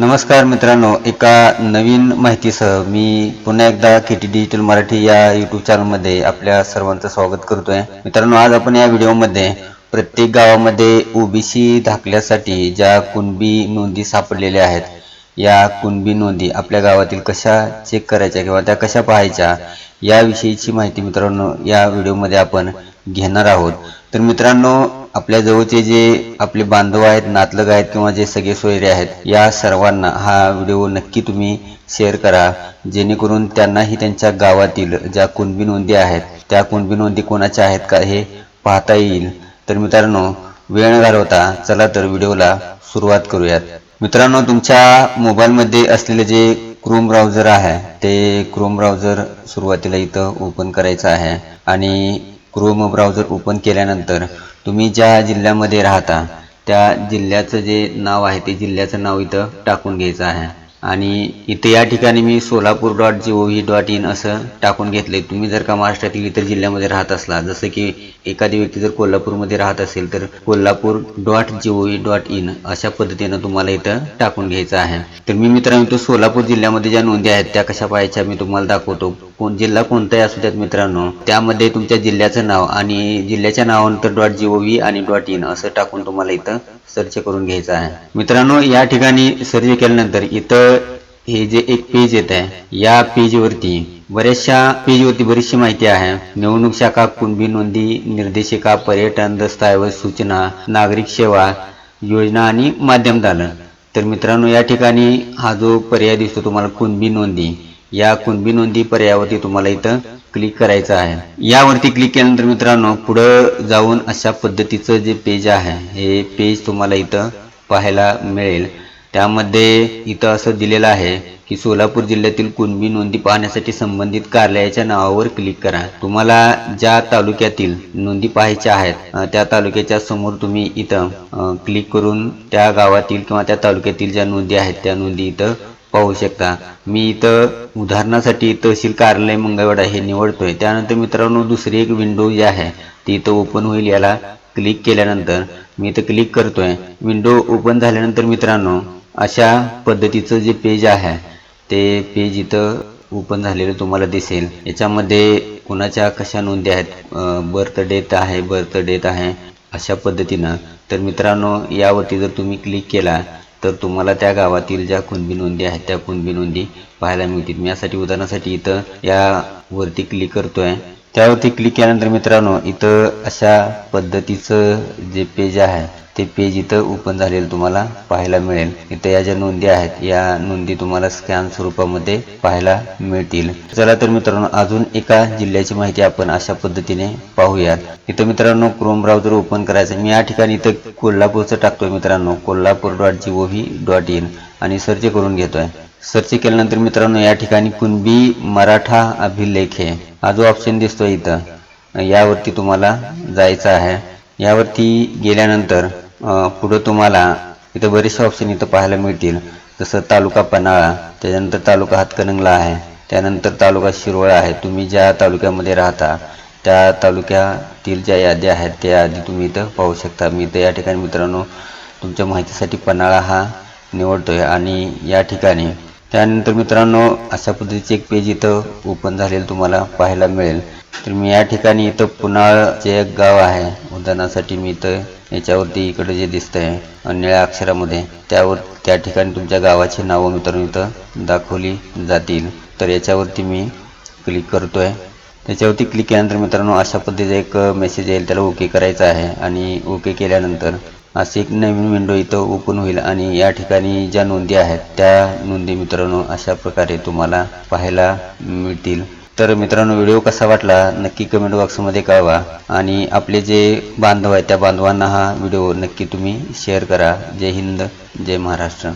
नमस्कार मित्रांनो एका नवीन माहितीसह मी पुन्हा एकदा के टी डिजिटल मराठी या यूट्यूब चॅनलमध्ये आपल्या सर्वांचं स्वागत करतोय. मित्रांनो आज आपण या व्हिडिओमध्ये प्रत्येक गावामध्ये ओबीसी दाखल्यासाठी ज्या कुणबी नोंदी सापडलेल्या आहेत या कुणबी नोंदी आपल्या गावातील कशा चेक करायच्या किंवा त्या कशा पाहायच्या याविषयीची माहिती मित्रांनो या व्हिडिओमध्ये आपण घेणार आहोत. तर मित्रांनो आपल्या जवळचे जे आपले बांधव आहेत नातलग आहेत किंवा जे सगळे सोयरे आहेत या सर्वांना हा व्हिडिओ नक्की तुम्ही शेअर करा. जेणेकरून त्यांनाही त्यांच्या गावातील ज्या कुणबी नोंदी आहेत त्या कुणबी नोंदी कोणाच्या आहेत का हे पाहता येईल. तर मित्रांनो वेळ घालवता चला तर व्हिडिओला सुरुवात करूयात. मित्रांनो तुमच्या मोबाईलमध्ये असलेले जे क्रोम ब्राउझर आहे ते क्रोम ब्राउझर सुरुवातीला इथं ओपन करायचं आहे. आणि क्रोम ब्राउझर ओपन केल्यानंतर तुम्ही ज्या जिल्ह्यामध्ये राहता त्या जिल्ह्याचं जे नाव आहे ते जिल्ह्याचं नाव इथं टाकून घ्यायचं आहे. आणि इथं या ठिकाणी मी Solapur dot G O V dot in असं टाकून घेतले तुम्ही जर का महाराष्ट्रातील इतर जिल्ह्यामध्ये राहत असला जसं की एखादी व्यक्ती जर कोल्हापूरमध्ये राहत असेल तर Kolhapur dot G O V dot in अशा पद्धतीनं तुम्हाला इथं टाकून घ्यायचं आहे. तर मी मित्रांनो इथं सोलापूर जिल्ह्यामध्ये ज्या नोंदी आहेत त्या कशा पाहायच्या मी तुम्हाला दाखवतो. कोण जिल्हा कोणताही असू द्यात मित्रांनो त्यामध्ये तुमच्या जिल्ह्याचं नाव आणि जिल्ह्याच्या नावानंतर डॉट जी ओ व्ही आणि डॉट इन असं टाकून तुम्हाला इथं सर्च करून घ्यायचं आहे. मित्रांनो या ठिकाणी सर्च केल्यानंतर इथं हे जे एक पेज येत आहे या पेजवरती बऱ्याचशा पेजवरती बरीचशी माहिती आहे. निवडणूक शाखा कुणबी नोंदी निर्देशिका पर्यटन दस्तऐवज सूचना नागरिक सेवा योजना आणि माध्यम दालन. तर मित्रांनो या ठिकाणी हा जो पर्याय दिसतो तुम्हाला कुणबी नोंदी या कुणबी नोंदी पर्यायावरती तुम्हाला इथं क्लिक करायचं आहे. यावरती क्लिक केल्यानंतर मित्रांनो पुढं जाऊन अशा पद्धतीचं जे पेज आहे हे पेज तुम्हाला इथं पाहायला मिळेल. त्यामध्ये इथं असं दिलेलं आहे की सोलापूर जिल्ह्यातील कुणबी नोंदी पाहण्यासाठी संबंधित कार्यालयाच्या नावावर क्लिक करा. तुम्हाला ज्या तालुक्यातील नोंदी पाहायच्या आहेत त्या तालुक्याच्या समोर तुम्ही इथं क्लिक करून त्या गावातील किंवा त्या तालुक्यातील ज्या नोंदी आहेत त्या नोंदी इथं पाहू शकता. मी इथं उदाहरणासाठी तहसील कार्यालय मंगळवाडा हे निवडतोय. त्यानंतर मित्रांनो दुसरी एक विंडो जी आहे ती इथं ओपन होईल. याला क्लिक केल्यानंतर मी इथं क्लिक करतोय. विंडो ओपन झाल्यानंतर मित्रांनो अशा पद्धतीचं जे पेज आहे ते पेज इथं ओपन झालेलं तुम्हाला दिसेल. याच्यामध्ये कुणाच्या कशा नोंदी आहेत बर्थ डेट आहे बर्थ डेट आहे अशा पद्धतीनं. तर मित्रांनो यावरती जर तुम्ही क्लिक केला तर तुम्हाला त्या गावातील ज्या कुणबी नोंदी आहेत त्या कुणबी नोंदी पाहायला मिळतील. मी यासाठी उदाहरणासाठी इथं यावरती क्लिक करतोय. त्यावरती क्लिक केल्यानंतर मित्रांनो इथं अशा पद्धतीचं जे पेज आहे ते पेज इथं ओपन झालेलं तुम्हाला पाहायला मिळेल. इथं या ज्या नोंदी आहेत या नोंदी तुम्हाला स्कॅन स्वरूपामध्ये पाहायला मिळतील. चला तर मित्रांनो अजून एका जिल्ह्याची माहिती आपण अशा पद्धतीने पाहूयात. इथं मित्रांनो क्रोम ब्राउझर ओपन करायचं मी या ठिकाणी इथं कोल्हापूरचं टाकतोय मित्रांनो. Kolhapur dot G O V dot in आणि सर्च करून घेतोय. सर्च केल्यानंतर मित्रांनो या ठिकाणी कुणबी मराठा अभिलेख आहे. हा जो ऑप्शन दिसतोय इथं यावरती तुम्हाला जायचं आहे. यावरती गेल्यानंतर पुढं तुम्हाला इथं बरेचसे ऑप्शन इथं पाहायला मिळतील. जसं तालुका पन्हाळा त्याच्यानंतर तालुका हातकणंगला आहे त्यानंतर तालुका शिरोळा आहे. तुम्ही ज्या तालुक्यामध्ये राहता त्या तालुक्यातील ज्या याद्या आहेत त्या यादी तुम्ही इथं पाहू शकता. मी इथं या ठिकाणी मित्रांनो तुमच्या माहितीसाठी पन्हाळा हा निवडतो आहे आणि या ठिकाणी त्यानंतर मित्रांनो अशा पद्धतीचे एक पेज इथं ओपन झालेलं तुम्हाला पाहायला मिळेल. तर मी या ठिकाणी इथं पुनाळचे एक गाव आहे. उदाहरणासाठी मी इथं याच्यावरती इकडे जे दिसतंय निळ्या अक्षरामध्ये त्यावर त्या ठिकाणी तुमच्या गावाची नावं मित्रांनो इथं दाखवली जातील. तर याच्यावरती मी क्लिक करतोय. त्याच्यावरती क्लिक केल्यानंतर मित्रांनो अशा पद्धतीचा एक मेसेज येईल त्याला ओके करायचं आहे. आणि ओके केल्यानंतर अशी एक नवीन विंडो इथं ओपन होईल आणि या ठिकाणी ज्या नोंदी आहेत त्या नोंदी मित्रांनो अशा प्रकारे तुम्हाला पाहायला मिळतील. तर मित्रांनो व्हिडिओ कसा वाटला नक्की कमेंट बॉक्समध्ये कळवा आणि आपले जे बांधव आहेत त्या बांधवांना हा व्हिडिओ नक्की तुम्ही शेअर करा. जय हिंद जय महाराष्ट्र.